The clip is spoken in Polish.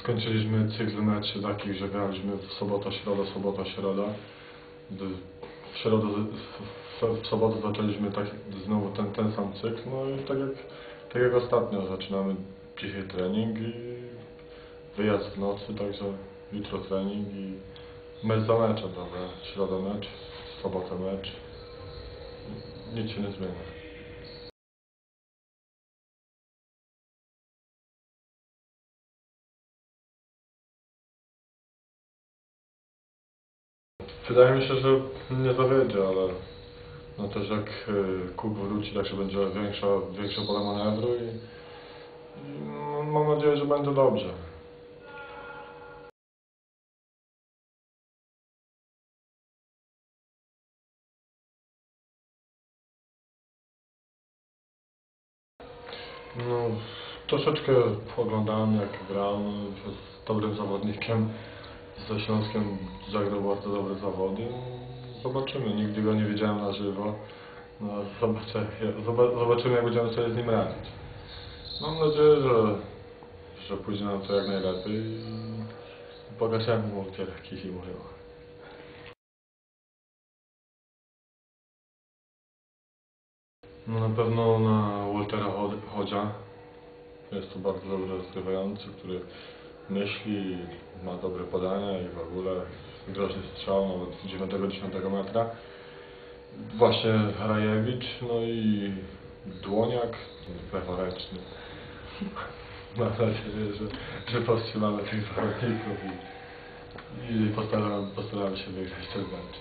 skończyliśmy cykl meczy takich, że graliśmy w sobotę, środa, sobota, środa. W środę, w, w sobotę zaczęliśmy tak, znowu ten, ten sam cykl, no i tak jak, tak jak ostatnio zaczynamy dzisiaj trening i wyjazd w nocy, także jutro trening i mecz za meczem, prawda? Środa mecz, sobotę mecz. Nic się nie zmienia. Wydaje mi się, że nie zawiedzie, ale no też jak y, Kuk wróci, także będzie większa, większe pole manewru i, mam nadzieję, że będzie dobrze. No, troszeczkę oglądałem jak grał, jest dobrym zawodnikiem. Ze Śląskiem zagrał bardzo dobre zawody. Zobaczymy, nigdy go nie widziałem na żywo. No, zobaczę, zoba- zobaczymy jak będziemy sobie z nim radzić. Mam nadzieję, że, że pójdzie nam to jak najlepiej i pokażemy mu kieraki i mówią. No na pewno na Waltera Chod- Chodzia. Jest to bardzo dobry rozgrywający, który myśli, ma dobre podania i w ogóle groźny strzał, nawet 9-10 metra. Właśnie Harajewicz, no i Dłoniak, leworęczny. Mam nadzieję, że, że powstrzymamy tych zawodników i, i postaramy, postaramy się wygrać ten mecz.